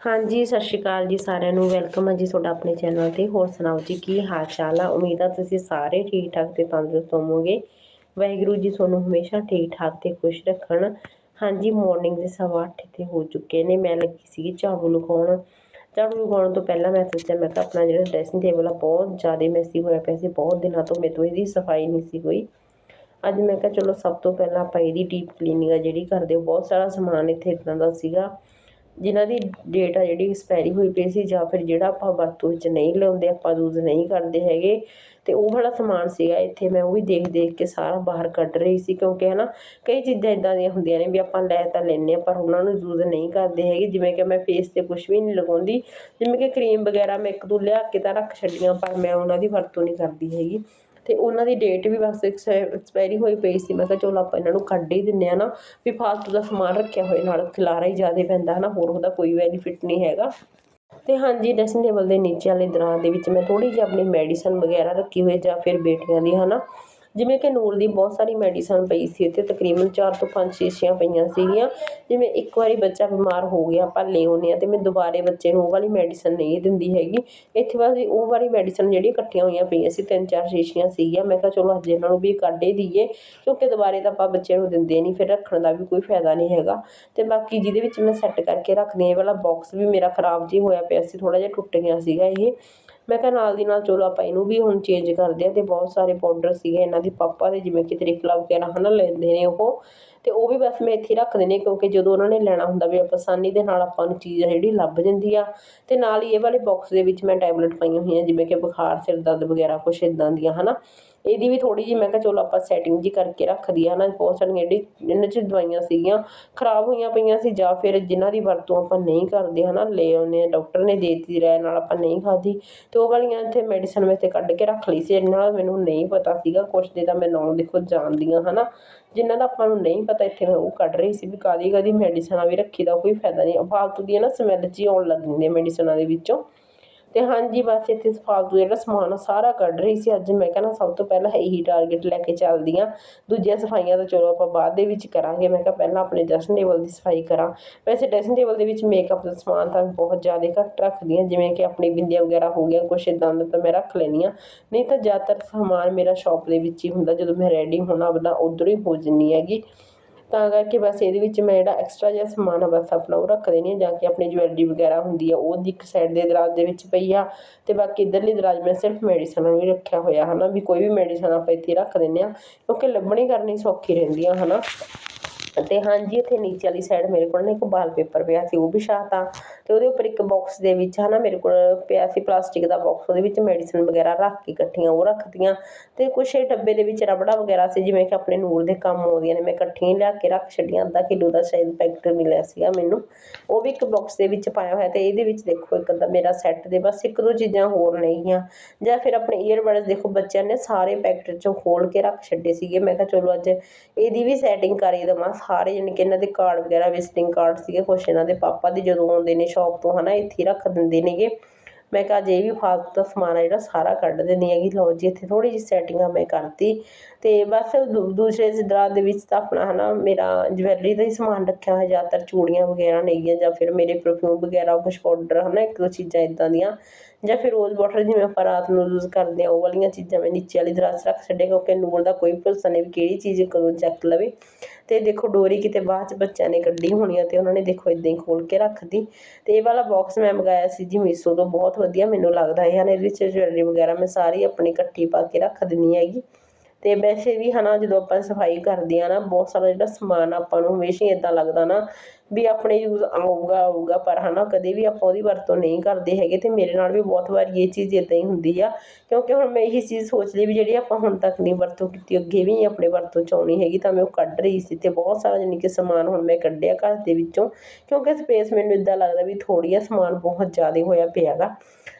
ਹਾਂਜੀ, ਸਤਿ ਸ਼੍ਰੀ ਅਕਾਲ ਜੀ ਸਾਰਿਆਂ ਨੂੰ। ਵੈਲਕਮ ਹੈ ਜੀ ਤੁਹਾਡਾ ਆਪਣੇ ਚੈਨਲ ਤੇ। ਹੋਰ ਸੁਣਾਓ ਜੀ, ਕੀ ਹਾਲ ਚਾਲ ਆ? ਉਮੀਦ ਆ ਤੁਸੀਂ ਸਾਰੇ ਠੀਕ ਠਾਕ ਤੇ ਤੰਦਰੁਸਤ ਹੋਵੋਗੇ। ਵਾਹਿਗੁਰੂ ਜੀ ਤੁਹਾਨੂੰ ਹਮੇਸ਼ਾ ਠੀਕ ਠਾਕ ਤੇ ਖੁਸ਼ ਰੱਖਣ। ਹਾਂਜੀ ਮਾਰਨਿੰਗ ਦੇ ਸਵਾ ਅੱਠ ਤੇ ਹੋ ਚੁੱਕੇ ਨੇ। ਮੈਂ ਲੱਗੀ ਸੀ ਝਾੜੂ ਲਗਾਉਣ। ਝਾੜੂ ਲਗਾਉਣ ਤੋਂ ਪਹਿਲਾਂ ਮੈਂ ਸੋਚਿਆ, ਮੈਂ ਕਿਹਾ ਆਪਣਾ ਜਿਹੜਾ ਡਰੈਸਿੰਗ ਟੇਬਲ ਆ, ਬਹੁਤ ਜ਼ਿਆਦਾ ਮੈਸੀ ਹੋਇਆ ਪਿਆ ਸੀ। ਬਹੁਤ ਦਿਨਾਂ ਤੋਂ ਮੇਰੇ ਤੋਂ ਇਹਦੀ ਸਫ਼ਾਈ ਨਹੀਂ ਸੀ ਹੋਈ। ਅੱਜ ਮੈਂ ਕਿਹਾ, ਚਲੋ ਸਭ ਤੋਂ ਪਹਿਲਾਂ ਆਪਾਂ ਇਹਦੀ ਡੀਪ ਕਲੀਨਿੰਗ ਆ ਜਿਹੜੀ ਕਰਦੇ ਹੋ। ਬਹੁਤ ਸਾਰਾ ਸਮਾਨ ਇੱਥੇ ਇਦਾਂ ਦਾ ਸੀਗਾ। ਜਿਨ੍ਹਾਂ ਦੀ ਡੇਟ ਆ ਜਿਹੜੀ ਐਕਸਪਾਇਰੀ ਹੋਈ ਪਈ ਸੀ ਜਾਂ ਫਿਰ ਜਿਹੜਾ ਆਪਾਂ ਵਰਤੋਂ ਵਿੱਚ ਨਹੀਂ ਲਿਆਉਂਦੇ, ਆਪਾਂ ਯੂਜ਼ ਨਹੀਂ ਕਰਦੇ ਹੈਗੇ ਅਤੇ ਉਹ ਵਾਲਾ ਸਮਾਨ ਸੀਗਾ ਇੱਥੇ, ਮੈਂ ਉਹ ਵੀ ਦੇਖ ਦੇਖ ਕੇ ਸਾਰਾ ਬਾਹਰ ਕੱਢ ਰਹੀ ਸੀ, ਕਿਉਂਕਿ ਹੈ ਨਾ ਕਈ ਚੀਜ਼ਾਂ ਇਦਾਂ ਦੀਆਂ ਹੁੰਦੀਆਂ ਨੇ ਵੀ ਆਪਾਂ ਲੈ ਤਾਂ ਲੈਂਦੇ ਹਾਂ, ਪਰ ਉਹਨਾਂ ਨੂੰ ਯੂਜ਼ ਨਹੀਂ ਕਰਦੇ ਹੈਗੇ, ਜਿਵੇਂ ਕਿ ਮੈਂ ਫੇਸ ਤੇ ਕੁਝ ਵੀ ਨਹੀਂ ਲਗਾਉਂਦੀ, ਜਿਵੇਂ ਕਿ ਕਰੀਮ ਵਗੈਰਾ ਮੈਂ ਇੱਕ ਦੋ ਲਿਆ ਕੇ ਤਾਂ ਰੱਖ ਛੱਡੀਆਂ ਪਰ ਮੈਂ ਉਹਨਾਂ ਦੀ ਵਰਤੋਂ ਨਹੀਂ ਕਰਦੀ ਹੈਗੀ। ਅਤੇ ਉਹਨਾਂ ਦੀ ਡੇਟ ਵੀ ਬਸ ਐਕਸਪਾਇਰੀ ਹੋਈ ਪਈ ਸੀ। ਮੈਂ ਕਿਹਾ, ਚਲੋ ਆਪਾਂ ਇਹਨਾਂ ਨੂੰ ਕੱਢ ਹੀ ਦਿੰਦੇ ਹਾਂ ਨਾ। ਵੀ ਫਾਲਤੂ ਦਾ ਸਮਾਨ ਰੱਖਿਆ ਹੋਏ ਨਾਲ, ਖਿਲਾਰਾ ਹੀ ਜ਼ਿਆਦਾ ਪੈਂਦਾ ਹੈ ਨਾ ਹੋਰ ਉਹਦਾ ਕੋਈ ਬੈਨੀਫਿਟ ਨਹੀਂ ਹੈਗਾ। ਅਤੇ ਹਾਂਜੀ ਡਰੈਸਿੰਗ ਟੇਬਲ ਦੇ ਨੀਚੇ ਵਾਲੇ ਦਰਾਂ ਦੇ ਵਿੱਚ ਮੈਂ ਥੋੜ੍ਹੀ ਜਿਹੀ ਆਪਣੀ ਮੈਡੀਸਨ ਵਗੈਰਾ ਰੱਖੀ ਹੋਈ ਜਾਂ ਫਿਰ ਬੇਟੀਆਂ ਦੀ ਹੈ ਨਾ ਜਿਵੇਂ ਕਿ ਨੂਰ ਦੀ ਬਹੁਤ ਸਾਰੀ ਮੈਡੀਸਨ ਪਈ ਸੀ ਇੱਥੇ, ਤਕਰੀਬਨ ਚਾਰ ਤੋਂ ਪੰਜ ਸ਼ੀਸ਼ੀਆਂ ਪਈਆਂ ਸੀਗੀਆਂ। ਜਿਵੇਂ ਇੱਕ ਵਾਰੀ ਬੱਚਾ ਬਿਮਾਰ ਹੋ ਗਿਆ, ਆਪਾਂ ਲੈ ਆਉਂਦੇ ਹਾਂ ਅਤੇ ਮੈਂ ਦੁਬਾਰੇ ਬੱਚੇ ਨੂੰ ਉਹ ਵਾਲੀ ਮੈਡੀਸਨ ਨਹੀਂ ਦਿੰਦੀ ਹੈਗੀ। ਇੱਥੇ ਬਸ ਉਹ ਵਾਲੀ ਮੈਡੀਸਨ ਜਿਹੜੀ ਇਕੱਠੀਆਂ ਹੋਈਆਂ ਪਈਆਂ ਸੀ, ਤਿੰਨ ਚਾਰ ਸ਼ੀਸ਼ੀਆਂ ਸੀਗੀਆਂ। ਮੈਂ ਕਿਹਾ ਚਲੋ ਅੱਜ ਇਹਨਾਂ ਨੂੰ ਵੀ ਕੱਢ ਹੀ ਦਈਏ, ਕਿਉਂਕਿ ਦੁਬਾਰੇ ਤਾਂ ਆਪਾਂ ਬੱਚੇ ਨੂੰ ਦਿੰਦੇ ਨਹੀਂ, ਫਿਰ ਰੱਖਣ ਦਾ ਵੀ ਕੋਈ ਫਾਇਦਾ ਨਹੀਂ ਹੈਗਾ। ਅਤੇ ਬਾਕੀ ਜਿਹਦੇ ਵਿੱਚ ਮੈਂ ਸੈੱਟ ਕਰਕੇ ਰੱਖਦੀ ਹਾਂ, ਇਹ ਵਾਲਾ ਬਾਕਸ ਵੀ ਮੇਰਾ ਖਰਾਬ ਜੀ ਹੋਇਆ ਪਿਆ ਸੀ, ਥੋੜ੍ਹਾ ਜਿਹਾ ਟੁੱਟ ਗਿਆ ਸੀਗਾ ਇਹ। ਮੈਂ ਕਿਹਾ ਨਾਲ ਦੀ ਨਾਲ ਚਲੋ ਆਪਾਂ ਇਹਨੂੰ ਵੀ ਹੁਣ ਚੇਂਜ ਕਰਦੇ ਹਾਂ ਅਤੇ ਬਹੁਤ ਸਾਰੇ ਪਾਊਡਰ ਸੀਗੇ ਇਹਨਾਂ ਦੇ ਪਾਪਾ ਦੇ, ਜਿਵੇਂ ਕਿ ਤ੍ਰਿਫਲਾ ਵਗੈਰਾ ਹੈ ਨਾ ਲੈਂਦੇ ਨੇ ਉਹ। ਅਤੇ ਉਹ ਵੀ ਬਸ ਮੈਂ ਇੱਥੇ ਰੱਖ ਦਿੰਦੀ ਕਿਉਂਕਿ ਜਦੋਂ ਉਹਨਾਂ ਨੇ ਲੈਣਾ ਹੁੰਦਾ ਵੀ ਆਸਾਨੀ ਦੇ ਨਾਲ ਆਪਾਂ ਨੂੰ ਚੀਜ਼ ਆ ਜਿਹੜੀ ਲੱਭ ਜਾਂਦੀ ਆ। ਅਤੇ ਨਾਲ ਹੀ ਇਹ ਵਾਲੇ ਬਾਕਸ ਦੇ ਵਿੱਚ ਮੈਂ ਟੈਬਲੇਟ ਪਾਈਆਂ ਹੋਈਆਂ, ਜਿਵੇਂ ਕਿ ਬੁਖਾਰ, ਸਿਰ ਦਰਦ ਵਗੈਰਾ ਕੁਛ ਇਦਾਂ ਦੀਆਂ ਹੈ ਨਾ ਇਹਦੀ ਵੀ ਥੋੜੀ ਜਿਹੀ, ਮੈਂ ਕਿਹਾ ਚਲੋ ਆਪਾਂ ਸੈਟਿੰਗ ਜੀ ਕਰਕੇ ਰੱਖਦੀ ਆ ਨਾ ਬਹੁਤ ਸਾਰੀਆਂ ਜਿਹੜੀ ਇਹਨਾਂ 'ਚ ਦਵਾਈਆਂ ਸੀਗੀਆਂ, ਖਰਾਬ ਹੋਈਆਂ ਪਈਆਂ ਸੀ, ਜਾਂ ਫਿਰ ਜਿਨ੍ਹਾਂ ਦੀ ਵਰਤੋਂ ਆਪਾਂ ਨਹੀਂ ਕਰਦੇ ਹਨਾ, ਲੈ ਆਉਂਦੇ ਆ, ਡਾਕਟਰ ਨੇ ਦੇ ਦਿੱਤੀ ਰਹਿ ਨਾਲ ਆਪਾਂ ਨਹੀਂ ਖਾਧੀ, ਤੇ ਉਹ ਵਾਲੀਆਂ ਇੱਥੇ ਮੈਡੀਸਨ ਮੈਂ ਇੱਥੇ ਕੱਢ ਕੇ ਰੱਖ ਲਈ ਸੀ ਇਹਨਾਂ ਨਾਲ ਮੈਨੂੰ ਨਹੀਂ ਪਤਾ ਸੀਗਾ, ਕੁਛ ਦੇ ਤਾਂ ਮੈਂ ਨਾਂ ਦੇਖੋ ਜਾਣਦੀਆਂ ਹਨਾ, ਜਿਨ੍ਹਾਂ ਦਾ ਆਪਾਂ ਨੂੰ ਨਹੀਂ ਪਤਾ ਇੱਥੇ ਮੈਂ ਉਹ ਕੱਢ ਰਹੀ ਸੀ ਵੀ ਕਾਦੀ ਕਾਦੀ ਮੈਡੀਸਨਾਂ ਵੀ ਰੱਖੀ ਦਾ ਕੋਈ ਫਾਇਦਾ ਨਹੀਂ ਫਾਲਤੂ ਦੀਆਂ ਨਾ ਸਮੈਲ ਜੀ ਆਉਣ ਲੱਗ ਜਾਂਦੀ ਮੈਡੀਸਨਾਂ ਦੇ ਵਿੱਚੋਂ। ਤੇ ਹਾਂਜੀ, ਬਸ ਇੱਥੇ ਫਾਲਤੂ ਜਿਹੜਾ ਸਮਾਨ ਆ, ਸਾਰਾ ਕੱਢ ਰਹੀ ਸੀ। ਅੱਜ ਮੈਂ ਕਹਿੰਦਾ ਸਭ ਤੋਂ ਪਹਿਲਾਂ ਇਹੀ ਟਾਰਗੇਟ ਲੈ ਕੇ ਚੱਲਦੀ ਆ ਦੂਜੀਆਂ ਸਫਾਈਆਂ ਤਾਂ ਚਲੋ ਆਪਾਂ ਬਾਅਦ ਦੇ ਵਿੱਚ ਕਰਾਂਗੇ। ਮੈਂ ਕਿਹਾ ਪਹਿਲਾਂ ਆਪਣੇ ਡਰੈਸਿੰਗ ਟੇਬਲ ਦੀ ਸਫ਼ਾਈ ਕਰਾਂ। ਵੈਸੇ ਡਰੈਸਿੰਗ ਟੇਬਲ ਦੇ ਵਿੱਚ ਮੇਕਅਪ ਦਾ ਸਮਾਨ ਤਾਂ ਬਹੁਤ ਜ਼ਿਆਦਾ ਘੱਟ ਰੱਖਦੀ ਹਾਂ। ਜਿਵੇਂ ਕਿ ਆਪਣੀ ਬਿੰਦੀਆਂ ਵਗੈਰਾ ਹੋ ਗਿਆ ਕੁਛ ਇਦਾਂ ਦਾ ਤਾਂ ਮੈਂ ਰੱਖ ਲੈਂਦੀ ਹਾਂ। ਨਹੀਂ ਤਾਂ ਜ਼ਿਆਦਾਤਰ ਸਮਾਨ ਮੇਰਾ ਸ਼ਾਪ ਦੇ ਵਿੱਚ ਹੀ ਹੁੰਦਾ। ਜਦੋਂ ਮੈਂ ਰੈਡੀ ਹੋਣਾ, ਆਪਣਾ ਉੱਧਰੋਂ ਹੀ ਹੋ ਜਾਂਦੀ ਹੈਗੀ। ਤਾਂ ਕਰਕੇ ਬਸ ਇਹਦੇ ਵਿੱਚ ਮੈਂ ਜਿਹੜਾ ਐਕਸਟਰਾ ਜਿਹਾ ਸਮਾਨ ਆ ਬਸ ਆਪਣਾ ਉਹ ਰੱਖ ਦਿੰਦੀ ਹਾਂ ਜਾਂ ਕਿ ਆਪਣੀ ਜਵੈਲਰੀ ਵਗੈਰਾ ਹੁੰਦੀ ਆ, ਉਹ ਇੱਕ ਸਾਈਡ ਦੇ ਦਰਾਜ਼ ਦੇ ਵਿੱਚ ਪਈ ਆ। ਅਤੇ ਬਾਕੀ ਇਧਰਲੀ ਦਰਾਜ਼ ਮੈਂ ਸਿਰਫ ਮੈਡੀਸਨ ਨੂੰ ਵੀ ਰੱਖਿਆ ਹੋਇਆ ਹੈ ਨਾ ਵੀ ਕੋਈ ਵੀ ਮੈਡੀਸਨ ਆਪਾਂ ਇੱਥੇ ਰੱਖ ਦਿੰਦੇ ਹਾਂ ਕਿਉਂਕਿ ਲੱਭਣੀ ਕਰਨੀ ਸੌਖੀ ਰਹਿੰਦੀ ਆ ਹੈ ਨਾ ਅਤੇ ਹਾਂਜੀ, ਇੱਥੇ ਨੀਚੇ ਵਾਲੀ ਸਾਈਡ ਮੇਰੇ ਕੋਲ ਨਾ ਇੱਕ ਵਾਲ ਪੇਪਰ ਪਿਆ ਸੀ, ਉਹ ਵਿਛਾਤਾ ਅਤੇ ਉਹਦੇ ਉੱਪਰ ਇੱਕ ਬਾਕਸ ਦੇ ਵਿੱਚ ਹੈ ਨਾ ਮੇਰੇ ਕੋਲ ਪਿਆ ਸੀ, ਪਲਾਸਟਿਕ ਦਾ ਬਾਕਸ ਉਹਦੇ ਵਿੱਚ ਮੈਡੀਸਨ ਵਗੈਰਾ ਰੱਖ ਕੇ ਇਕੱਠੀਆਂ ਉਹ ਰੱਖਦੀਆਂ ਅਤੇ ਕੁਛ ਇਹ ਡੱਬੇ ਦੇ ਵਿੱਚ ਰਬੜਾ ਵਗੈਰਾ ਸੀ, ਜਿਵੇਂ ਕਿ ਆਪਣੇ ਨੂਰ ਦੇ ਕੰਮ ਆਉਂਦੀਆਂ ਨੇ, ਮੈਂ ਇਕੱਠੀਆਂ ਲਿਆ ਕੇ ਰੱਖ ਛੱਡੀਆਂ, ਅੱਧਾ ਕਿਲੋ ਦਾ ਸ਼ਾਇਦ ਪੈਕਟ ਮਿਲਿਆ ਸੀਗਾ ਮੈਨੂੰ। ਉਹ ਵੀ ਇੱਕ ਬਾਕਸ ਦੇ ਵਿੱਚ ਪਾਇਆ ਹੋਇਆ ਅਤੇ ਇਹਦੇ ਵਿੱਚ ਦੇਖੋ ਇੱਕ ਅੱਧਾ ਮੇਰਾ ਸੈੱਟ ਦੇ, ਬਸ ਇੱਕ ਦੋ ਚੀਜ਼ਾਂ ਹੋਰ ਨੇਗੀਆਂ ਜਾਂ ਫਿਰ ਆਪਣੇ ਈਅਰਬਡਸ ਦੇਖੋ, ਬੱਚਿਆਂ ਨੇ ਸਾਰੇ ਪੈਕਟ ਚੋਂ ਖੋਲ ਕੇ ਰੱਖ ਛੱਡੇ ਸੀਗੇ। ਮੈਂ ਕਿਹਾ ਚਲੋ ਅੱਜ ਇਹਦੀ ਵੀ ਸੈਟਿੰਗ ਕਰ ਹੀ ਦੇਵਾਂ। ਸਾਰੇ ਜਾਣੀ ਕਿ ਇਹਨਾਂ ਦੇ ਕਾਰਡ ਵਗੈਰਾ ਵਿਜ਼ਿਟਿੰਗ ਕਾਰਡ ਸੀਗੇ, ਕੁਛ ਇਹਨਾਂ ਦੇ ਪਾਪਾ ਦੇ ਜਦੋਂ ਆਉਂਦੇ ਨੇ ਸ਼ੌਪ ਤੋਂ, ਹਨਾ, ਇੱਥੇ ਰੱਖ ਦਿੰਦੇ ਨੇਗੇ। ਮੈਂ ਕਿਹਾ ਜੇ ਵੀ ਫਾਲਤੂ ਦਾ ਸਮਾਨ ਆ ਜਿਹੜਾ ਸਾਰਾ ਕੱਢ ਦਿੰਦੀ ਹੈਗੀ। ਲਓ ਜੀ, ਇੱਥੇ ਥੋੜੀ ਜਿਹੀ ਸੈਟਿੰਗ ਆ ਮੈਂ ਕਰਤੀ। ਤੇ ਬਸ ਦੂਸਰੇ ਦਰਾਜ਼ ਦੇ ਵਿੱਚ ਤਾਂ ਆਪਣਾ, ਹਨਾ, ਮੇਰਾ ਜਵੈਲਰੀ ਦਾ ਹੀ ਸਮਾਨ ਰੱਖਿਆ ਹੋਇਆ, ਜ਼ਿਆਦਾਤਰ ਚੂੜੀਆਂ ਵਗੈਰਾ ਨੇਗੀਆਂ ਜਾਂ ਫਿਰ ਮੇਰੇ ਪਰਫਿਊਮ ਵਗੈਰਾ, ਕੁਛ ਪਾਊਡਰ ਹਨਾ, ਇੱਕ ਦੋ ਚੀਜ਼ਾਂ ਇਦਾਂ ਦੀਆਂ। ਜਾਂ ਫਿਰ ਰੋਜ਼ ਵਾਟਰ ਜਿਵੇਂ ਆਪਾਂ ਰਾਤ ਨੂੰ ਯੂਜ਼ ਕਰਦੇ ਹਾਂ, ਉਹ ਵਾਲੀਆਂ ਚੀਜ਼ਾਂ ਮੈਂ ਨੀਚੇ ਵਾਲੀ ਦਰਾਜ਼ ਰੱਖ ਛੱਡਿਆ ਕਿਉਂਕਿ ਨੂਰ ਦਾ ਕੋਈ ਭਰੋਸਾ ਨਹੀਂ ਵੀ ਕਿਹੜੀ ਚੀਜ਼ ਕਦੋਂ ਚੱਕ ਲਵੇ। ਅਤੇ ਦੇਖੋ ਡੋਰੀ ਕਿਤੇ ਬਾਅਦ ਚ ਬੱਚਿਆਂ ਨੇ ਕੱਢੀ ਹੋਣੀ ਆ ਅਤੇ ਉਹਨਾਂ ਨੇ ਦੇਖੋ ਇਦਾਂ ਹੀ ਖੋਲ੍ਹ ਕੇ ਰੱਖਦੀ ਅਤੇ ਇਹ ਵਾਲਾ ਬਾਕਸ ਮੈਂ ਮੰਗਾਇਆ ਸੀ ਜੀ ਮੀਸੋ ਤੋਂ, ਬਹੁਤ ਵਧੀਆ ਮੈਨੂੰ ਲੱਗਦਾ ਹੈ ਹਨ ਇਹਦੇ ਵਿੱਚ ਜਵੈਲਰੀ ਵਗੈਰਾ ਮੈਂ ਸਾਰੀ ਆਪਣੀ ਇਕੱਠੀ ਪਾ ਕੇ ਰੱਖ ਦਿੰਦੀ ਹੈਗੀ। ਅਤੇ ਵੈਸੇ ਵੀ ਹੈ ਨਾ ਜਦੋਂ ਆਪਾਂ ਸਫ਼ਾਈ ਕਰਦੇ ਹਾਂ ਨਾ, ਬਹੁਤ ਸਾਰਾ ਜਿਹੜਾ ਸਮਾਨ ਆਪਾਂ ਨੂੰ ਹਮੇਸ਼ਾ ਹੀ ਇੱਦਾਂ ਲੱਗਦਾ ਨਾ ਵੀ ਆਪਣੇ ਯੂਜ਼ ਆਊਗਾ ਆਊਗਾ, ਪਰ ਹੈ ਨਾ ਕਦੇ ਵੀ ਆਪਾਂ ਉਹਦੀ ਵਰਤੋਂ ਨਹੀਂ ਕਰਦੇ ਹੈਗੇ ਅਤੇ ਮੇਰੇ ਨਾਲ ਵੀ ਬਹੁਤ ਵਾਰੀ ਇਹ ਚੀਜ਼ ਇੱਦਾਂ ਹੀ ਹੁੰਦੀ ਆ, ਕਿਉਂਕਿ ਹੁਣ ਮੈਂ ਇਹੀ ਚੀਜ਼ ਸੋਚਦੀ ਵੀ ਜਿਹੜੀ ਆਪਾਂ ਹੁਣ ਤੱਕ ਨਹੀਂ ਵਰਤੋਂ ਕੀਤੀ, ਅੱਗੇ ਵੀ ਆਪਣੇ ਵਰਤੋਂ ਚ ਆਉਣੀ ਹੈਗੀ ਤਾਂ ਮੈਂ ਉਹ ਕੱਢ ਰਹੀ ਸੀ ਅਤੇ ਬਹੁਤ ਸਾਰਾ ਜਾਨੀ ਕਿ ਸਮਾਨ ਹੁਣ ਮੈਂ ਕੱਢਿਆ ਘਰ ਦੇ ਵਿੱਚੋਂ, ਕਿਉਂਕਿ ਸਪੇਸ ਮੈਨੂੰ ਇੱਦਾਂ ਲੱਗਦਾ ਵੀ ਥੋੜ੍ਹੀ ਆ ਸਮਾਨ ਬਹੁਤ ਜ਼ਿਆਦਾ ਹੋਇਆ ਪਿਆ ਹੈਗਾ।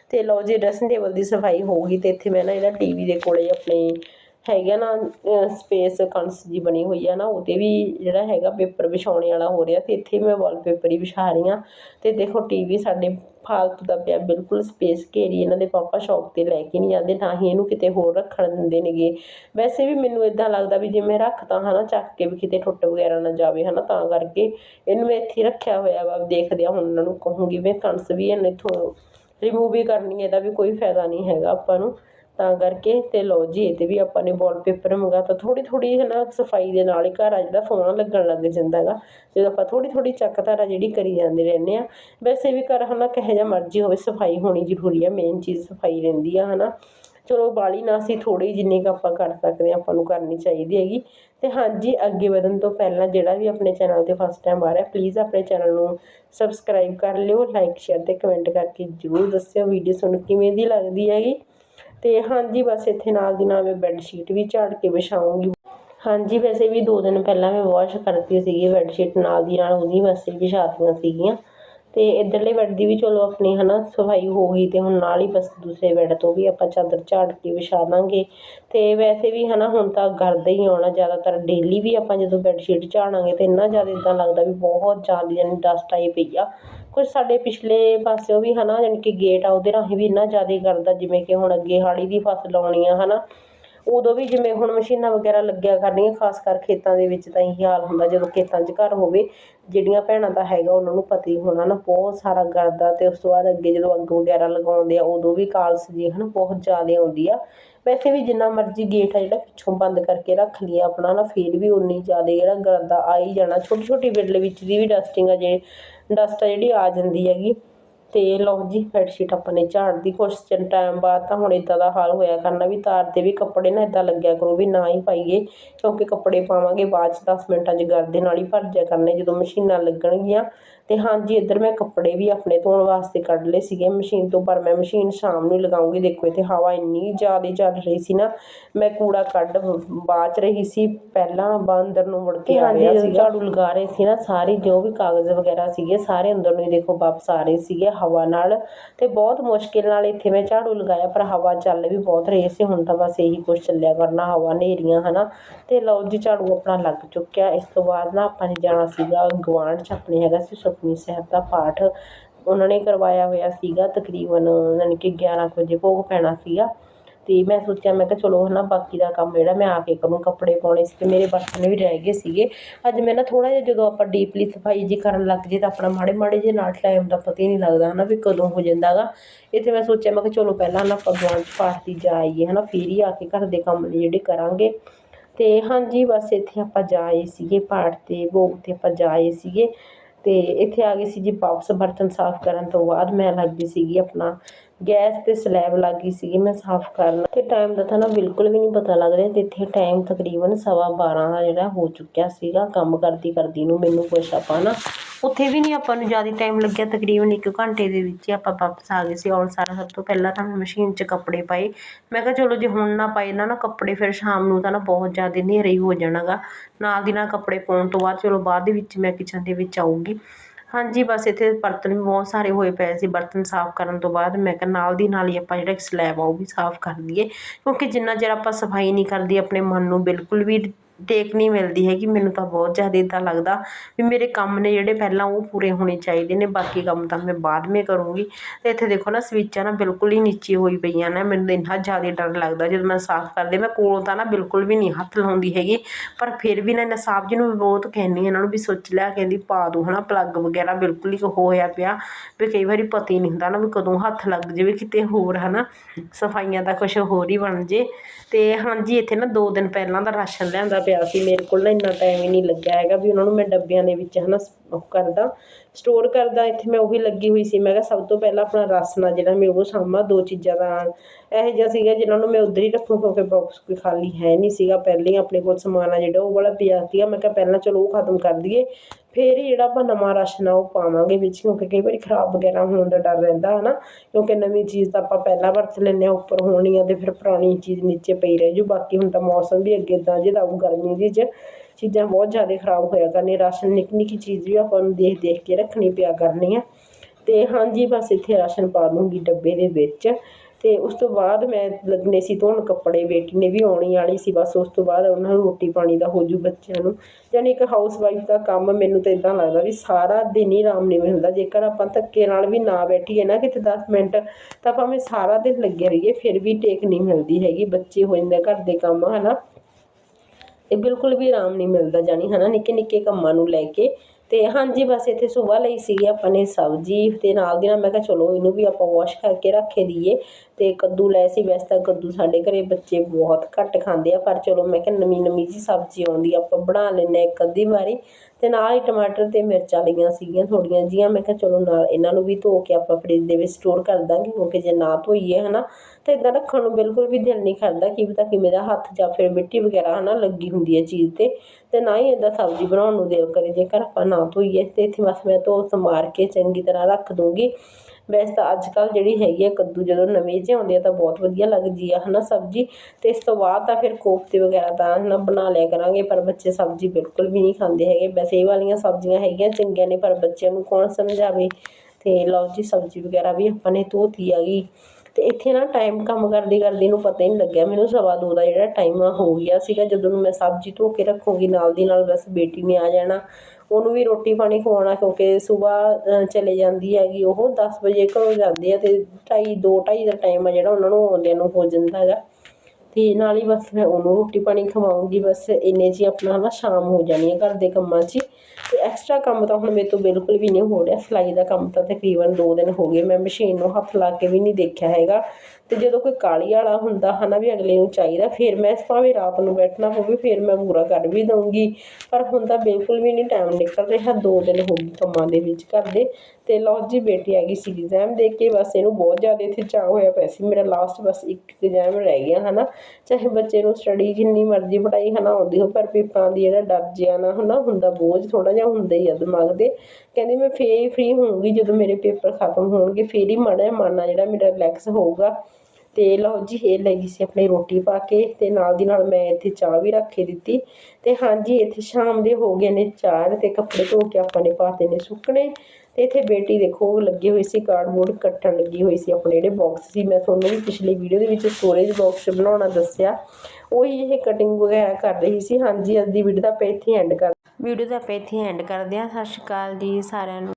ਅਤੇ ਲਓ ਜੀ ਡਰੈਸਿੰਗ ਟੇਬਲ ਦੀ ਸਫ਼ਾਈ ਹੋ ਗਈ ਤੇ ਇੱਥੇ ਮੈਂ ਨਾ ਇਹਦਾ ਟੀਵੀ ਦੇ ਕੋਲੇ ਆਪਣੇ ਹੈਗਾ ਨਾ ਸਪੇਸ ਕਣਸ ਜੀ ਬਣੀ ਹੋਈ ਆ ਨਾ ਉਹਤੇ ਵੀ ਜਿਹੜਾ ਹੈਗਾ ਪੇਪਰ ਵਿਛਾਉਣੇ ਵਾਲਾ ਹੋ ਰਿਹਾ ਅਤੇ ਇੱਥੇ ਮੈਂ ਵਾਲਪੇਪਰ ਹੀ ਵਿਛਾ ਰਹੀ ਹਾਂ। ਅਤੇ ਦੇਖੋ ਟੀ ਵੀ ਸਾਡੇ ਫਾਲਤੂ ਦਾ ਪਿਆ, ਬਿਲਕੁਲ ਸਪੇਸ ਘੇਰੀ ਇਹਨਾਂ ਦੇ ਪਾਪਾ ਸ਼ੌਪ ਤੇ ਲੈ ਕੇ ਨਹੀਂ ਜਾਂਦੇ, ਨਾ ਹੀ ਇਹਨੂੰ ਕਿਤੇ ਹੋਰ ਰੱਖਣ ਦਿੰਦੇ ਨੇਗੇ। ਵੈਸੇ ਵੀ ਮੈਨੂੰ ਇੱਦਾਂ ਲੱਗਦਾ ਵੀ ਜੇ ਮੈਂ ਰੱਖਤਾ ਨਾ ਚੱਕ ਕੇ ਵੀ ਕਿਤੇ ਟੁੱਟ ਵਗੈਰਾ ਨਾ ਜਾਵੇ ਹੈ ਨਾ ਤਾਂ ਕਰਕੇ ਇਹਨੂੰ ਮੈਂ ਇੱਥੇ ਹੀ ਰੱਖਿਆ ਹੋਇਆ ਵਾ, ਦੇਖਦੇ ਆ ਹੁਣ ਉਹਨਾਂ ਨੂੰ ਕਹੂੰਗੀ ਵੀ ਕਣਸ ਵੀ ਇਹਨੇ ਇੱਥੋਂ ਰਿਮੂਵ ਹੀ ਕਰਨੀ ਹੈ, ਇਹਦਾ ਵੀ ਕੋਈ ਫਾਇਦਾ ਨਹੀਂ ਹੈਗਾ ਆਪਾਂ ਨੂੰ। ਤਾਂ ਕਰਕੇ ਅਤੇ ਲਓ ਜੀ, ਇਹ 'ਤੇ ਵੀ ਆਪਾਂ ਨੇ ਵਾਲਪੇਪਰ ਮੰਗਾਤਾ ਥੋੜ੍ਹੀ ਥੋੜ੍ਹੀ ਹੈ ਨਾ ਸਫ਼ਾਈ ਦੇ ਨਾਲ ਹੀ ਘਰ ਆ ਜਿਹੜਾ ਸੋਹਣਾ ਲੱਗਣ ਲੱਗ ਜਾਂਦਾ ਹੈਗਾ, ਜਦੋਂ ਆਪਾਂ ਥੋੜ੍ਹੀ ਥੋੜ੍ਹੀ ਚੱਕ ਧਾਰਾ ਜਿਹੜੀ ਕਰੀ ਜਾਂਦੇ ਰਹਿੰਦੇ ਆ ਵੈਸੇ ਵੀ ਘਰ ਹੈ ਨਾ ਕਿਹੋ ਜਿਹਾ ਮਰਜ਼ੀ ਹੋਵੇ, ਸਫ਼ਾਈ ਹੋਣੀ ਜ਼ਰੂਰੀ ਆ ਮੇਨ ਚੀਜ਼ ਸਫ਼ਾਈ ਰਹਿੰਦੀ ਆ ਹੈ ਨਾ ਚਲੋ ਬਾਹਲੀ ਨਾ ਅਸੀਂ ਥੋੜ੍ਹੀ ਜਿੰਨੀ ਕੁ ਆਪਾਂ ਕਰ ਸਕਦੇ ਹਾਂ, ਆਪਾਂ ਨੂੰ ਕਰਨੀ ਚਾਹੀਦੀ ਹੈਗੀ। ਤੇ ਹਾਂਜੀ, ਅੱਗੇ ਵਧਣ ਤੋਂ ਪਹਿਲਾਂ ਜਿਹੜਾ ਵੀ ਆਪਣੇ ਚੈਨਲ 'ਤੇ ਫਸਟ ਟਾਈਮ ਆ ਰਿਹਾ ਪਲੀਜ਼ ਆਪਣੇ ਚੈਨਲ ਨੂੰ ਸਬਸਕ੍ਰਾਈਬ ਕਰ ਲਿਓ ਲਾਈਕ ਸ਼ੇਅਰ ਤੇ ਕਮੈਂਟ ਕਰਕੇ ਜ਼ਰੂਰ ਦੱਸਿਓ ਵੀਡੀਓ ਤੁਹਾਨੂੰ ਕਿਵੇਂ ਦੀ ਲੱਗਦੀ ਹੈਗੀ। ਤੇ ਹਾਂਜੀ, ਬਸ ਇੱਥੇ ਨਾਲ ਦੀ ਨਾਲ ਮੈਂ ਬੈੱਡ ਸ਼ੀਟ ਵੀ ਝਾੜ ਕੇ ਵਿਛਾਉਂਗੀ ਹਾਂਜੀ, ਵੈਸੇ ਵੀ ਦੋ ਦਿਨ ਪਹਿਲਾਂ ਮੈਂ ਵਾਸ਼ ਕਰਤੀ ਸੀਗੀ ਬੈੱਡ ਸ਼ੀਟ ਨਾਲ ਦੀ ਨਾਲ ਉਹਦੀ ਵੈਸੇ ਵਿਛਾਤੀਆਂ ਸੀਗੀਆਂ। ਅਤੇ ਇੱਧਰਲੇ ਬੈੱਡ ਦੀ ਵੀ ਚਲੋ ਆਪਣੀ ਹੈ ਨਾ ਸਫ਼ਾਈ ਹੋ ਗਈ ਅਤੇ ਹੁਣ ਨਾਲ ਹੀ ਬਸ ਦੂਸਰੇ ਬੈੱਡ ਤੋਂ ਵੀ ਆਪਾਂ ਚਾਦਰ ਝਾੜ ਕੇ ਵਿਛਾ ਦਾਂਗੇ। ਅਤੇ ਵੈਸੇ ਵੀ ਹੈ ਨਾ ਹੁਣ ਤਾਂ ਗਰਦਾ ਹੀ ਆਉਣਾ ਜ਼ਿਆਦਾਤਰ ਡੇਲੀ ਵੀ ਆਪਾਂ ਜਦੋਂ ਬੈੱਡਸ਼ੀਟ ਝਾੜਾਂਗੇ ਤਾਂ ਇੰਨਾ ਜ਼ਿਆਦਾ ਇੱਦਾਂ ਲੱਗਦਾ ਵੀ ਬਹੁਤ ਜ਼ਿਆਦਾ ਯਾਨੀ ਡਸਟ ਆਈ ਪਈ ਆ। ਕੁਝ ਸਾਡੇ ਪਿਛਲੇ ਪਾਸਿਓ ਵੀ ਹੈ ਨਾ ਯਾਨੀ ਕਿ ਗੇਟ ਆ ਉਹਦੇ ਰਾਹੀਂ ਵੀ ਇੰਨਾ ਜ਼ਿਆਦਾ ਕਰਦਾ ਜਿਵੇਂ ਕਿ ਹੁਣ ਅੱਗੇ ਹਾੜੀ ਦੀ ਫਸਲ ਆਉਣੀ ਆ ਹੈ ਨਾ ਉਦੋਂ ਵੀ ਜਿਵੇਂ ਹੁਣ ਮਸ਼ੀਨਾਂ ਵਗੈਰਾ ਲੱਗਿਆ ਕਰਨੀਆਂ ਖਾਸ ਕਰ ਖੇਤਾਂ ਦੇ ਵਿੱਚ ਤਾਂ ਇਹੀ ਹਾਲ ਹੁੰਦਾ ਜਦੋਂ ਖੇਤਾਂ 'ਚ ਘਰ ਹੋਵੇ, ਜਿਹੜੀਆਂ ਭੈਣਾਂ ਦਾ ਹੈਗਾ ਉਹਨਾਂ ਨੂੰ ਪਤਾ ਹੀ ਹੋਣਾ ਨਾ, ਬਹੁਤ ਸਾਰਾ ਗਰਦਾ ਅਤੇ ਉਸ ਤੋਂ ਬਾਅਦ ਅੱਗੇ ਜਦੋਂ ਅੱਗ ਵਗੈਰਾ ਲਗਾਉਂਦੇ ਆ, ਉਦੋਂ ਵੀ ਕਾਲਸ ਜੀ ਹੈ ਨਾ ਬਹੁਤ ਜ਼ਿਆਦਾ ਆਉਂਦੀ ਆ। ਵੈਸੇ ਵੀ ਜਿੰਨਾ ਮਰਜ਼ੀ ਗੇਟ ਆ ਜਿਹੜਾ ਪਿੱਛੋਂ ਬੰਦ ਕਰਕੇ ਰੱਖ ਲਈਏ, ਆਪਣਾ ਨਾ ਫਿਰ ਵੀ ਉਨੀ ਜ਼ਿਆਦਾ ਜਿਹੜਾ ਗਰਦਾ ਆ ਹੀ ਜਾਣਾ। ਛੋਟੀ ਛੋਟੀ ਬਿਰਲੇ ਵਿੱਚ ਦੀ ਵੀ ਡਸਟਿੰਗ ਆ, ਜੇ ਡਸਟ ਆ ਜਿਹੜੀ ਆ ਜਾਂਦੀ ਹੈਗੀ। ਤੇ ਲਓ ਜੀ ਬੈਡਸ਼ੀਟ ਆਪਾਂ ਨੇ ਝਾੜਦੀ ਕੁਛ ਚਿਰ ਟਾਈਮ ਬਾਅਦ ਤਾਂ ਹੁਣ ਇੱਦਾਂ ਦਾ ਹਾਲ ਹੋਇਆ ਕਰਨਾ ਵੀ ਤਾਰ ਤੇ ਵੀ ਕੱਪੜੇ ਨਾ ਇੱਦਾਂ ਲੱਗਿਆ ਕਰੋ ਵੀ ਨਾ ਹੀ ਪਾਈਏ, ਕਿਉਂਕਿ ਕੱਪੜੇ ਪਾਵਾਂਗੇ ਬਾਅਦ 'ਚ ਦਸ ਮਿੰਟਾਂ 'ਚ ਗਰਦੇ ਨਾਲ ਹੀ ਭਰ ਜਾਇਆ ਕਰਨੇ, ਜਦੋਂ ਮਸ਼ੀਨਾਂ ਲੱਗਣਗੀਆਂ। ਤੇ ਹਾਂਜੀ ਇੱਧਰ ਮੈਂ ਕੱਪੜੇ ਵੀ ਆਪਣੇ ਧੋਣ ਵਾਸਤੇ ਕੱਢ ਲਏ ਸੀਗੇ ਮਸ਼ੀਨ ਤੋਂ ਪਰ ਮੈਂ ਮਸ਼ੀਨ ਸ਼ਾਮ ਨੂੰ ਲਗਾਉਂਗੀ। ਦੇਖੋ ਇੱਥੇ ਹਵਾ ਇੰਨੀ ਜ਼ਿਆਦਾ ਚੱਲ ਰਹੀ ਸੀ ਨਾ ਮੈਂ ਕੂੜਾ ਕੱਢ ਬਾਅਦ 'ਚ ਰਹੀ ਸੀ ਪਹਿਲਾਂ ਬਾ ਅੰਦਰ ਨੂੰ ਮੁੜ ਕੇ ਆ ਰਿਹਾ ਸੀ ਝਾੜੂ ਲਗਾ ਰਹੇ ਸੀ ਨਾ ਸਾਰੇ ਜੋ ਵੀ ਕਾਗਜ਼ ਵਗੈਰਾ ਸੀਗੇ ਸਾਰੇ ਅੰਦਰ ਨੂੰ ਹੀ ਦੇਖੋ ਵਾਪਸ ਆ ਰਹੇ ਸੀਗੇ ਹਵਾ ਨਾਲ। ਤੇ ਬਹੁਤ ਮੁਸ਼ਕਿਲ ਨਾਲ ਇੱਥੇ ਮੈਂ ਝਾੜੂ ਲਗਾਇਆ ਪਰ ਹਵਾ ਚੱਲ ਵੀ ਬਹੁਤ ਰਹੀ ਸੀ। ਹੁਣ ਤਾਂ ਬਸ ਇਹੀ ਕੁਛ ਚੱਲਿਆ ਕਰਨਾ ਹਵਾ ਹਨੇਰੀਆਂ ਹਨਾ। ਤੇ ਲਓ ਜੀ ਝਾੜੂ ਆਪਣਾ ਲੱਗ ਚੁੱਕਿਆ। ਇਸ ਤੋਂ ਬਾਅਦ ਨਾ ਆਪਾਂ ਨੇ ਜਾਣਾ ਸੀਗਾ ਗਵਾਂਢ 'ਚ ਆਪਣੇ ਹੈਗਾ ਸੀ ਸੁਖਮਨੀ ਸਾਹਿਬ ਦਾ ਪਾਠ ਉਹਨਾਂ ਨੇ ਕਰਵਾਇਆ ਹੋਇਆ ਸੀਗਾ, ਤਕਰੀਬਨ ਯਾਨੀ ਕਿ 11 ਕੁ ਵਜੇ ਭੋਗ ਪੈਣਾ ਸੀਗਾ। ਅਤੇ ਮੈਂ ਸੋਚਿਆ, ਮੈਂ ਕਿਹਾ ਚਲੋ ਹੈ ਨਾ ਬਾਕੀ ਦਾ ਕੰਮ ਜਿਹੜਾ, ਮੈਂ ਆ ਕੇ ਕਰੂੰ ਕੱਪੜੇ ਪਾਉਣੇ ਸੀ ਅਤੇ ਮੇਰੇ ਬਰਤਨ ਵੀ ਰਹਿ ਗਏ ਸੀਗੇ। ਅੱਜ ਮੈਂ ਨਾ ਥੋੜ੍ਹਾ ਜਿਹਾ ਜਦੋਂ ਆਪਾਂ ਡੀਪਲੀ ਸਫ਼ਾਈ ਜੀ ਕਰਨ ਲੱਗ ਜੇ ਤਾਂ ਆਪਣਾ ਮਾੜੇ ਮਾੜੇ ਜਿਹੇ ਨਾਲ ਟਾਈਮ ਦਾ ਪਤਾ ਹੀ ਨਹੀਂ ਲੱਗਦਾ ਹੈ ਨਾ ਵੀ ਕਦੋਂ ਹੋ ਜਾਂਦਾ ਗਾ। ਇੱਥੇ ਮੈਂ ਸੋਚਿਆ, ਮੈਂ ਕਿਹਾ ਚਲੋ ਪਹਿਲਾਂ ਨਾ ਆਪਾਂ ਗਵਾਂਢ 'ਚ ਪਾਠ ਦੀ ਜਾ ਆਈਏ ਹੈ ਨਾ ਫਿਰ ਹੀ ਆ ਕੇ ਘਰ ਦੇ ਕੰਮ ਨੇ ਜਿਹੜੇ ਕਰਾਂਗੇ। ਅਤੇ ਹਾਂਜੀ, ਬਸ ਇੱਥੇ ਆਪਾਂ ਜਾ ਆਏ ਸੀਗੇ, ਪਾਠ 'ਤੇ, ਭੋਗ 'ਤੇ ਆਪਾਂ ਜਾ ਆਏ ਸੀਗੇ। ਅਤੇ ਇੱਥੇ ਆ ਗਏ ਸੀ ਜੀ ਵਾਪਸ ਬਰਤਨ ਸਾਫ਼ ਕਰਨ ਤੋਂ ਬਾਅਦ ਮੈਂ ਲੱਗ ਗਈ ਸੀਗੀ ਆਪਣਾ ਗੈਸ ਅਤੇ ਸਲੈਬ ਲੱਗ ਗਈ ਸੀਗੀ ਮੈਂ ਸਾਫ਼ ਕਰਨ। ਤੇ ਟਾਈਮ ਦਾ ਤਾਂ ਨਾ ਬਿਲਕੁਲ ਵੀ ਨਹੀਂ ਪਤਾ ਲੱਗ ਰਿਹਾ ਅਤੇ ਇੱਥੇ ਟਾਈਮ ਤਕਰੀਬਨ ਸਵਾ ਬਾਰਾਂ ਦਾ ਜਿਹੜਾ ਹੋ ਚੁੱਕਿਆ ਸੀਗਾ ਕੰਮ ਕਰਦੀ ਕਰਦੀ ਨੂੰ ਮੈਨੂੰ ਕੁਛ ਆਪਾਂ ਨਾ ਉੱਥੇ ਵੀ ਨਹੀਂ ਆਪਾਂ ਨੂੰ ਜ਼ਿਆਦਾ ਟਾਈਮ ਲੱਗਿਆ ਤਕਰੀਬਨ ਇੱਕ ਘੰਟੇ ਦੇ ਵਿੱਚ ਹੀ ਆਪਾਂ ਵਾਪਸ ਆ ਗਏ ਸੀ ਆਉਣ ਸਾਰਾ ਸਭ ਤੋਂ ਪਹਿਲਾਂ ਤਾਂ ਮੈਂ ਮਸ਼ੀਨ 'ਚ ਕੱਪੜੇ ਪਾਏ। ਮੈਂ ਕਿਹਾ ਚਲੋ ਜੇ ਹੁਣ ਨਾ ਪਾਏ ਨਾ ਨਾ ਕੱਪੜੇ ਫਿਰ ਸ਼ਾਮ ਨੂੰ ਤਾਂ ਨਾ ਬਹੁਤ ਜ਼ਿਆਦਾ ਹਨੇਰਾ ਹੀ ਹੋ ਜਾਣਾ ਗਾ ਨਾਲ ਦੀ ਨਾਲ ਕੱਪੜੇ ਪਾਉਣ ਤੋਂ ਬਾਅਦ ਚਲੋ ਬਾਅਦ ਦੇ ਵਿੱਚ ਮੈਂ ਕਿਚਨ ਦੇ ਵਿੱਚ ਆਊਂਗੀ। ਹਾਂਜੀ, ਬਸ ਇੱਥੇ ਬਰਤਨ ਵੀ ਬਹੁਤ ਸਾਰੇ ਹੋਏ ਪਏ ਸੀ। ਬਰਤਨ ਸਾਫ਼ ਕਰਨ ਤੋਂ ਬਾਅਦ ਮੈਂ ਕਿਹਾ ਨਾਲ ਦੀ ਨਾਲ ਹੀ ਆਪਾਂ ਜਿਹੜਾ ਸਲੈਬ ਆ ਉਹ ਵੀ ਸਾਫ਼ ਕਰ ਲਈਏ। ਕਿਉਂਕਿ ਜਿੰਨਾ ਚਿਰ ਆਪਾਂ ਸਫ਼ਾਈ ਨਹੀਂ ਕਰਦੀ, ਆਪਣੇ ਮਨ ਨੂੰ ਬਿਲਕੁਲ ਵੀ ਟੇਕ ਨਹੀਂ ਮਿਲਦੀ ਹੈਗੀ, ਮੈਨੂੰ ਤਾਂ ਬਹੁਤ ਜ਼ਿਆਦਾ ਇੱਦਾਂ ਲੱਗਦਾ ਵੀ ਮੇਰੇ ਕੰਮ ਨੇ ਜਿਹੜੇ ਪਹਿਲਾਂ ਉਹ ਪੂਰੇ ਹੋਣੇ ਚਾਹੀਦੇ ਨੇ, ਬਾਕੀ ਕੰਮ ਤਾਂ ਮੈਂ ਬਾਅਦ ਮੇ ਕਰੂੰਗੀ। ਅਤੇ ਇੱਥੇ ਦੇਖੋ ਨਾ, ਸਵਿੱਚਾਂ ਨਾ ਬਿਲਕੁਲ ਹੀ ਨੀਚੇ ਹੋਈ ਪਈਆਂ ਨੇ, ਮੈਨੂੰ ਇੰਨਾ ਜ਼ਿਆਦਾ ਡਰ ਲੱਗਦਾ ਜਦੋਂ ਮੈਂ ਸਾਫ਼ ਕਰਦੀ, ਮੈਂ ਕੋਲੋਂ ਤਾਂ ਨਾ ਬਿਲਕੁਲ ਵੀ ਨਹੀਂ ਹੱਥ ਲਾਉਂਦੀ ਹੈਗੀ, ਪਰ ਫਿਰ ਵੀ ਨਾ ਇਹਨਾਂ ਸਾਹਿਬ ਜੀ ਨੂੰ ਵੀ ਬਹੁਤ ਕਹਿੰਦੀ ਇਹਨਾਂ ਨੂੰ ਵੀ ਸੋਚ ਲਿਆ ਕਹਿੰਦੀ ਪਾ ਦੋ ਨਾ ਪਲੱਗ ਵਗੈਰਾ ਬਿਲਕੁਲ ਹੀ ਹੋਇਆ ਪਿਆ, ਵੀ ਕਈ ਵਾਰੀ ਪਤਾ ਹੀ ਨਹੀਂ ਹੁੰਦਾ ਨਾ ਵੀ ਕਦੋਂ ਹੱਥ ਲੱਗ ਜਾਵੇ ਕਿਤੇ ਹੋਰ ਹੈ ਨਾ ਸਫਾਈਆਂ ਦਾ ਕੁਛ ਹੋਰ ਹੀ ਬਣ ਜੇ। ਅਤੇ ਹਾਂਜੀ, ਇੱਥੇ ਨਾ ਦੋ ਦਿਨ ਪਹਿਲਾਂ ਦਾ ਰਾਸ਼ਨ ਲਿਆਂਦਾ ਪਿਆ ਸੀ, ਮੇਰੇ ਕੋਲ ਨਾ ਇੰਨਾ ਟਾਈਮ ਹੀ ਨਹੀਂ ਲੱਗਿਆ ਹੈਗਾ ਵੀ ਉਹਨਾਂ ਨੂੰ ਮੈਂ ਡੱਬਿਆਂ ਦੇ ਵਿੱਚ ਹਨਾ ਉਹ ਕਰਦਾ ਸਟੋਰ ਕਰਦਾ, ਇੱਥੇ ਮੈਂ ਉਹੀ ਲੱਗੀ ਹੋਈ ਸੀ, ਮੈਂ ਕਿਹਾ ਸਭ ਤੋਂ ਪਹਿਲਾਂ ਆਪਣਾ ਰਸਨ ਆ ਜਿਹੜਾ ਮੈਂ ਉਹ ਸਾਂਭਾਂ, ਦੋ ਚੀਜ਼ਾਂ ਦਾ ਇਹੋ ਜਿਹਾ ਸੀਗਾ ਜਿਹਨਾਂ ਨੂੰ ਮੈਂ ਉੱਧਰ ਹੀ ਰੱਖੂ ਕਿਉਂਕਿ ਬਾਕਸ ਕੋਈ ਖਾਲੀ ਹੈ ਨਹੀਂ ਸੀਗਾ। ਪਹਿਲਾਂ ਹੀ ਆਪਣੇ ਕੋਲ ਸਮਾਨ ਆ ਜਿਹੜਾ, ਉਹ ਵਾਲਾ ਪਿਆ ਸੀਗਾ। ਮੈਂ ਕਿਹਾ ਪਹਿਲਾਂ ਚਲੋ ਉਹ ਖਤਮ ਕਰ ਦਈਏ। ਫਿਰ ਹੀ ਜਿਹੜਾ ਆਪਾਂ ਨਵਾਂ ਰਾਸ਼ਨ ਆ ਉਹ ਪਾਵਾਂਗੇ ਵਿੱਚ, ਕਿਉਂਕਿ ਕਈ ਵਾਰੀ ਖਰਾਬ ਵਗੈਰਾ ਹੋਣ ਦਾ ਡਰ ਰਹਿੰਦਾ ਹੈ ਨਾ ਕਿਉਂਕਿ ਨਵੀਂ ਚੀਜ਼ ਤਾਂ ਆਪਾਂ ਪਹਿਲਾਂ ਵਰਤ ਲੈਂਦੇ ਹਾਂ, ਉੱਪਰ ਹੋਣੀ ਆ ਅਤੇ ਫਿਰ ਪੁਰਾਣੀ ਚੀਜ਼ ਨੀਚੇ ਪਈ ਰਹਿ ਜੂ। ਬਾਕੀ ਹੁਣ ਤਾਂ ਮੌਸਮ ਵੀ ਅੱਗੇ ਇੱਦਾਂ ਜਿਹਦਾ ਉਹ ਗਰਮੀ ਦੀ 'ਚ, ਚੀਜ਼ਾਂ ਬਹੁਤ ਜ਼ਿਆਦਾ ਖਰਾਬ ਹੋਇਆ ਕਰਨੀ ਰਾਸ਼ਨ ਨਿੱਕੀ ਨਿੱਕੀ ਚੀਜ਼ ਵੀ ਆਪਾਂ ਨੂੰ ਦੇਖ ਦੇਖ ਕੇ ਰੱਖਣੀ ਪਿਆ ਕਰਨੀ ਆ। ਅਤੇ ਹਾਂਜੀ, ਬਸ ਇੱਥੇ ਰਾਸ਼ਨ ਪਾ ਦੂੰਗੀ ਡੱਬੇ ਦੇ ਵਿੱਚ। ਅਤੇ ਉਸ ਤੋਂ ਬਾਅਦ ਮੈਂ ਲੱਗਣੇ ਸੀ ਧੋਣ ਕੱਪੜੇ, ਬੇਟੀ ਨੇ ਵੀ ਆਉਣੀ ਵਾਲੀ ਸੀ ਬਸ, ਉਸ ਤੋਂ ਬਾਅਦ ਉਹਨਾਂ ਨੂੰ ਰੋਟੀ ਪਾਣੀ ਦਾ ਹੋਜੂ ਬੱਚਿਆਂ ਨੂੰ। ਯਾਨੀ ਇੱਕ ਹਾਊਸ ਵਾਈਫ ਦਾ ਕੰਮ ਮੈਨੂੰ ਤਾਂ ਇੱਦਾਂ ਲੱਗਦਾ ਵੀ ਸਾਰਾ ਦਿਨ ਹੀ ਆਰਾਮ ਨਹੀਂ ਮਿਲਦਾ, ਜੇਕਰ ਆਪਾਂ ਧੱਕੇ ਨਾਲ ਵੀ ਨਾ ਬੈਠੀਏ ਨਾ ਕਿਤੇ 10 ਮਿੰਟ, ਤਾਂ ਭਾਵੇਂ ਸਾਰਾ ਦਿਨ ਲੱਗੇ ਰਹੀਏ, ਫਿਰ ਵੀ ਟੇਕ ਨਹੀਂ ਮਿਲਦੀ ਹੈਗੀ, ਬੱਚੇ ਹੋ ਜਾਂਦੇ ਘਰ ਦੇ ਕੰਮ ਹੈ ਨਾ ਤੇ ਬਿਲਕੁਲ ਵੀ ਆਰਾਮ ਨਹੀਂ ਮਿਲਦਾ ਜਾਨੀ ਨਾ ਨਿੱਕੇ ਨਿੱਕੇ ਕੰਮਾਂ ਨੂੰ ਲੈ ਕੇ। ਅਤੇ ਹਾਂਜੀ, ਬਸ ਇੱਥੇ ਸੁਬਾਹ ਲਈ ਸੀਗੀ ਆਪਾਂ ਨੇ ਸਬਜ਼ੀ ਅਤੇ ਨਾਲ ਦੀ ਨਾਲ ਮੈਂ ਕਿਹਾ ਚਲੋ ਇਹਨੂੰ ਵੀ ਆਪਾਂ ਵਾਸ਼ ਕਰਕੇ ਰੱਖੇ ਦਈਏ ਅਤੇ ਕੱਦੂ ਲਏ ਸੀ, ਵੈਸੇ ਤਾਂ ਕੱਦੂ ਸਾਡੇ ਘਰੇ ਬੱਚੇ ਬਹੁਤ ਘੱਟ ਖਾਂਦੇ ਆ, ਪਰ ਚਲੋ ਮੈਂ ਕਿਹਾ ਨਵੀਂ ਨਵੀਂ ਜੀ ਸਬਜ਼ੀ ਆਉਂਦੀ ਆਪਾਂ ਬਣਾ ਲੈਂਦੇ ਇੱਕ ਅੱਧੀ ਵਾਰੀ ਅਤੇ ਨਾਲ ਹੀ ਟਮਾਟਰ ਅਤੇ ਮਿਰਚਾਂ ਲਈਆਂ ਸੀਗੀਆਂ ਥੋੜ੍ਹੀਆਂ ਜਿਹੀਆਂ। ਮੈਂ ਕਿਹਾ ਚਲੋ ਨਾਲ ਇਹਨਾਂ ਨੂੰ ਵੀ ਧੋ ਕੇ ਆਪਾਂ ਫਰਿੱਜ ਦੇ ਵਿੱਚ ਸਟੋਰ ਕਰ ਦਾਂਗੇ, ਕਿਉਂਕਿ ਜੇ ਨਾ ਧੋਈਏ ਹੈ ਨਾ ਤਾਂ ਇੱਦਾਂ ਰੱਖਣ ਨੂੰ ਬਿਲਕੁਲ ਵੀ ਦਿਲ ਨਹੀਂ ਕਰਦਾ ਕੀ ਪਤਾ ਕਿਵੇਂ ਦਾ ਹੱਥ ਜਾਂ ਫਿਰ ਮਿੱਟੀ ਵਗੈਰਾ ਹੈ ਨਾ ਲੱਗੀ ਹੁੰਦੀ ਹੈ ਚੀਜ਼ ਤੇ। ਅਤੇ ਨਾ ਹੀ ਇੱਦਾਂ ਸਬਜ਼ੀ ਬਣਾਉਣ ਨੂੰ ਦਿਲ ਕਰੇ, ਜੇਕਰ ਆਪਾਂ ਨਾ ਧੋਈਏ, ਤੇ ਇੱਥੇ ਬਸ ਮੈਂ ਧੋ ਸਮਾਰ ਕੇ ਚੰਗੀ ਤਰ੍ਹਾਂ ਰੱਖ ਦੂੰਗੀ। ਵੈਸੇ ਤਾਂ ਅੱਜ ਕੱਲ੍ਹ ਜਿਹੜੀ ਹੈਗੀ ਆ ਕੱਦੂ ਜਦੋਂ ਨਵੇਂ ਜਿਹੇ ਆਉਂਦੇ ਆ ਤਾਂ ਬਹੁਤ ਵਧੀਆ ਲੱਗਦੀ ਆ ਹੈ ਨਾ ਸਬਜ਼ੀ? ਅਤੇ ਇਸ ਤੋਂ ਬਾਅਦ ਤਾਂ ਫਿਰ ਕੋਫਤੇ ਵਗੈਰਾ ਤਾਂ ਹੈ ਨਾ ਬਣਾ ਲਿਆ ਕਰਾਂਗੇ, ਪਰ ਬੱਚੇ ਸਬਜ਼ੀ ਬਿਲਕੁਲ ਵੀ ਨਹੀਂ ਖਾਂਦੇ ਹੈਗੇ। ਵੈਸੇ ਇਹ ਵਾਲੀਆਂ ਸਬਜ਼ੀਆਂ ਹੈਗੀਆਂ ਚੰਗੀਆਂ ਨੇ, ਪਰ ਬੱਚਿਆਂ ਨੂੰ ਕੌਣ ਸਮਝਾਵੇ? ਅਤੇ ਲਓ ਜੀ, ਸਬਜ਼ੀ ਵਗੈਰਾ ਵੀ ਆਪਾਂ ਨੇ ਧੋਤੀ ਹੈਗੀ। ਅਤੇ ਇੱਥੇ ਨਾ ਟਾਈਮ ਕੰਮ ਕਰਦੀ ਕਰਦੀ ਨੂੰ ਪਤਾ ਹੀ ਨਹੀਂ ਲੱਗਿਆ। ਮੈਨੂੰ ਸਵਾ ਦੋ ਦਾ ਜਿਹੜਾ ਟਾਈਮ ਹੋ ਗਿਆ ਸੀਗਾ। ਜਦੋਂ ਨੂੰ ਮੈਂ ਸਬਜ਼ੀ ਧੋ ਕੇ ਰੱਖੂੰਗੀ, ਨਾਲ ਦੀ ਨਾਲ ਬਸ ਬੇਟੀ ਨੇ ਆ ਜਾਣਾ। ਉਹਨੂੰ ਵੀ ਰੋਟੀ ਪਾਣੀ ਖਵਾਉਣਾ ਕਿਉਂਕਿ ਸਵੇਰ ਚਲੇ ਜਾਂਦੀ ਹੈਗੀ, ਉਹ ਦਸ ਵਜੇ ਘਰੋਂ ਜਾਂਦੇ ਆ ਅਤੇ ਢਾਈ, ਦੋ ਢਾਈ ਦਾ ਟਾਈਮ ਆ ਜਿਹੜਾ ਉਹਨਾਂ ਨੂੰ ਆਉਂਦਿਆਂ ਨੂੰ ਹੋ ਜਾਂਦਾ ਹੈਗਾ। ਅਤੇ ਨਾਲ ਹੀ ਬਸ ਮੈਂ ਉਹਨੂੰ ਰੋਟੀ ਪਾਣੀ ਖਵਾਉਂਗੀ, ਬਸ ਇੰਨੇ 'ਚ ਹੀ ਆਪਣਾ ਨਾ ਸ਼ਾਮ ਹੋ ਜਾਣੀ ਹੈ ਘਰ ਦੇ ਕੰਮਾਂ 'ਚ ਹੀ। ਐਕਸਟਰਾ ਕੰਮ ਤਾਂ ਹੁਣ ਮੇਰੇ ਤੋਂ ਬਿਲਕੁਲ ਵੀ ਨਹੀਂ ਹੋ ਰਿਹਾ, ਸਿਲਾਈ ਦਾ ਕੰਮ ਤਾਂ ਤਕਰੀਬਨ ਦੋ ਦਿਨ ਹੋ ਗਏ, ਮੈਂ ਮਸ਼ੀਨ ਨੂੰ ਹੱਥ ਲਾ ਕੇ ਵੀ ਨਹੀਂ ਦੇਖਿਆ ਹੈਗਾ। ਅਤੇ ਜਦੋਂ ਕੋਈ ਕਾਹਲੀ ਵਾਲਾ ਹੁੰਦਾ ਹੈ ਨਾ ਵੀ ਅਗਲੇ ਨੂੰ ਚਾਹੀਦਾ, ਫਿਰ ਮੈਂ ਭਾਵੇਂ ਰਾਤ ਨੂੰ ਬੈਠਣਾ ਹੋਵੇ, ਫਿਰ ਮੈਂ ਪੂਰਾ ਕਰ ਵੀ ਦਊਂਗੀ। ਪਰ ਹੁਣ ਤਾਂ ਬਿਲਕੁਲ ਵੀ ਨਹੀਂ ਟਾਈਮ ਨਿਕਲ ਰਿਹਾ, ਦੋ ਦਿਨ ਹੋ ਗਏ ਕੰਮਾਂ ਦੇ ਵਿੱਚ ਘਰ ਦੇ। ਅਤੇ ਲਓ ਜੀ, ਬੇਟੀ ਆ ਗਈ ਸੀ ਇਗਜ਼ਾਮ ਦੇ ਕੇ, ਬਸ ਇਹਨੂੰ ਬਹੁਤ ਜ਼ਿਆਦਾ ਇੱਥੇ ਚਾਅ ਹੋਇਆ ਪਿਆ ਸੀ। ਮੇਰਾ ਲਾਸਟ ਬਸ ਇੱਕ ਇਗਜ਼ਾਮ ਰਹਿ ਗਿਆ ਹੈ ਨਾ ਚਾਹੇ ਬੱਚੇ ਨੂੰ ਸਟੱਡੀ ਜਿੰਨੀ ਮਰਜ਼ੀ ਪੜ੍ਹਾਈ ਹੈ ਨਾ ਆਉਂਦੀ ਹੋ ਪਰ ਪੇਪਰਾਂ ਦੀ ਜਿਹੜਾ ਡਰ ਜਿਹਾ ਨਾ ਹੈ ਨਾ ਹੁੰਦਾ, ਬੋਝ ਥੋੜ੍ਹਾ ਜਿਹਾ ਹੁੰਦਾ ਹੀ ਆ ਦਿਮਾਗ ਦੇ। ਕਹਿੰਦੀ ਮੈਂ ਫੇਰ ਫ੍ਰੀ ਹੋਊਂਗੀ ਜਦੋਂ ਮੇਰੇ ਪੇਪਰ ਖਤਮ ਹੋਣਗੇ, ਫੇਰ ਹੀ ਮਾੜਾ ਜਿਹਾ ਮਨ ਆ ਜਿਹੜਾ ਮੇਰਾ ਰਿਲੈਕਸ ਹੋਊਗਾ। ਤੇ ਲਓ ਜੀ, ਇਹ ਲਈ ਸੀ ਆਪਣੀ ਰੋਟੀ ਪਾ ਕੇ ਤੇ ਨਾਲ ਦੀ ਨਾਲ ਮੈਂ ਇੱਥੇ ਚਾਹ ਵੀ ਰੱਖ ਕੇ ਦਿੱਤੀ। ਤੇ ਹਾਂਜੀ, ਇੱਥੇ ਸ਼ਾਮ ਦੇ ਹੋ ਗਏ ਨੇ ਚਾਰ ਤੇ ਕੱਪੜੇ ਧੋ ਕੇ ਆਪਾਂ ਨੇ ਪਾਤੇ ਨੇ ਸੁੱਕਣੇ। ਤੇ ਇੱਥੇ ਬੇਟੀ ਦੇਖੋ, ਉਹ ਲੱਗੀ ਹੋਈ ਸੀ ਕਾਰਡਬੋਰਡ ਕੱਟਣ ਲੱਗੀ ਹੋਈ ਸੀ ਆਪਣੇ ਜਿਹੜੇ ਬਾਕਸ ਸੀ। ਮੈਂ ਤੁਹਾਨੂੰ ਵੀ ਪਿਛਲੀ ਵੀਡੀਓ ਦੇ ਵਿੱਚ ਸਟੋਰੇਜ ਬਾਕਸ ਬਣਾਉਣਾ ਦੱਸਿਆ। ਉਹੀ ਇਹ ਕਟਿੰਗ ਵਗੈਰਾ ਕਰ ਰਹੀ ਸੀ। ਹਾਂਜੀ, ਅੱਜ ਦੀ ਵੀਡੀਓ ਦਾ ਆਪਾਂ ਇੱਥੇ ਐਂਡ ਕਰ ਵੀਡੀਓ ਦਾ ਆਪਾਂ ਇੱਥੇ ਐਂਡ ਕਰਦੇ ਹਾਂ। ਸਤਿ ਸ਼੍ਰੀ ਅਕਾਲ ਜੀ ਸਾਰਿਆਂ ਨੂੰ।